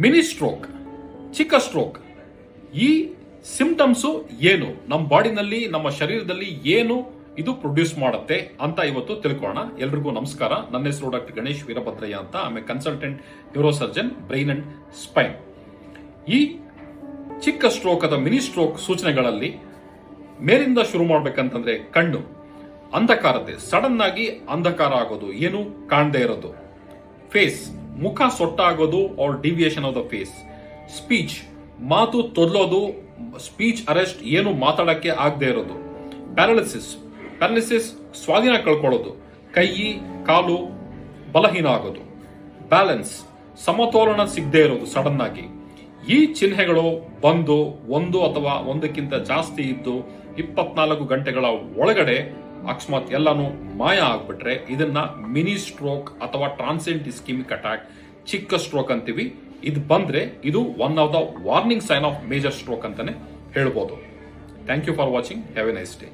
Mini stroke ಚಿಕ್ಕ stroke ಈ symptoms ಏನು? ನಮ್ಮ ಬಾಡಿನಲ್ಲಿ, ನಮ್ಮ ಶರೀರದಲ್ಲಿ ಏನು ಇದು ಪ್ರೊಡ್ಯೂಸ್ ಮಾಡುತ್ತೆ ಅಂತ ಇವತ್ತು ತಿಳ್ಕೊಳ್ಳೋಣ. ಎಲ್ರಿಗೂ ನಮಸ್ಕಾರ. ನನ್ನ ಹೆಸರು ಡಾಕ್ಟರ್ ಗಣೇಶ್ ವೀರಭದ್ರಯ್ಯ ಅಂತ. ಆಮೇಲೆ consultant neurosurgeon brain and spine ಈ ಚಿಕ್ಕ ಸ್ಟ್ರೋಕ್ ಅಥವಾ ಮಿನಿ ಸ್ಟ್ರೋಕ್ ಸೂಚನೆಗಳಲ್ಲಿ ಮೇಲಿಂದ ಶುರು ಮಾಡ್ಬೇಕಂತಂದ್ರೆ ಕಣ್ಣು ಅಂಧಕಾರತೆ ಸಡನ್ ಆಗಿ ಅಂಧಕಾರ ಆಗೋದು. ಏನು? ಕಾಣದೇ ಇರೋದು. ಫೇಸ್ ಮುಖ ಸೊಟ್ಟಾಗೋದು or deviation of the face speech ಮಾತು ತೊದಲೋದು ಸ್ಪೀಚ್ ಅರೆಸ್ಟ್ ಏನು ಮಾತಾಡಕ್ಕೆ ಆಗದೆ ಇರೋದು. ಪ್ಯಾರಾಲಿಸಿಸ್ ಪ್ಯಾರಾಲಿಸಿಸ್ ಸ್ವಾಧೀನ ಕಳ್ಕೊಳ್ಳೋದು. ಕೈ, ಕಾಲು ಬಲಹೀನ ಆಗೋದು ಬ್ಯಾಲೆನ್ಸ್ ಸಮತೋಲನ ಸಿಗದೆ ಇರೋದು ಸಡನ್ ಆಗಿ. ಈ ಚಿಹ್ನೆಗಳು ಬಂದು ಒಂದು ಅಥವಾ ಒಂದಕ್ಕಿಂತ ಜಾಸ್ತಿ ಇದ್ದು ಇಪ್ಪತ್ನಾಲ್ಕು ಗಂಟೆಗಳ ಒಳಗಡೆ ಅಕಸ್ಮಾತ್ ಎಲ್ಲಾನು ಮಾಯ ಆಗ್ಬಿಟ್ರೆ ಇದನ್ನ ಮಿನಿ ಸ್ಟ್ರೋಕ್ ಅಥವಾ ಟ್ರಾನ್ಸೆಂಟ್ ಇಸ್ಕಿಮಿಕ್ ಅಟ್ಯಾಕ್, ಚಿಕ್ಕ ಸ್ಟ್ರೋಕ್ ಅಂತೀವಿ. ಇದು ಬಂದ್ರೆ ಇದು one of the warning sign of major stroke ಅಂತಾನೆ ಹೇಳ್ಬೋದು. Thank you for watching. Have a nice day.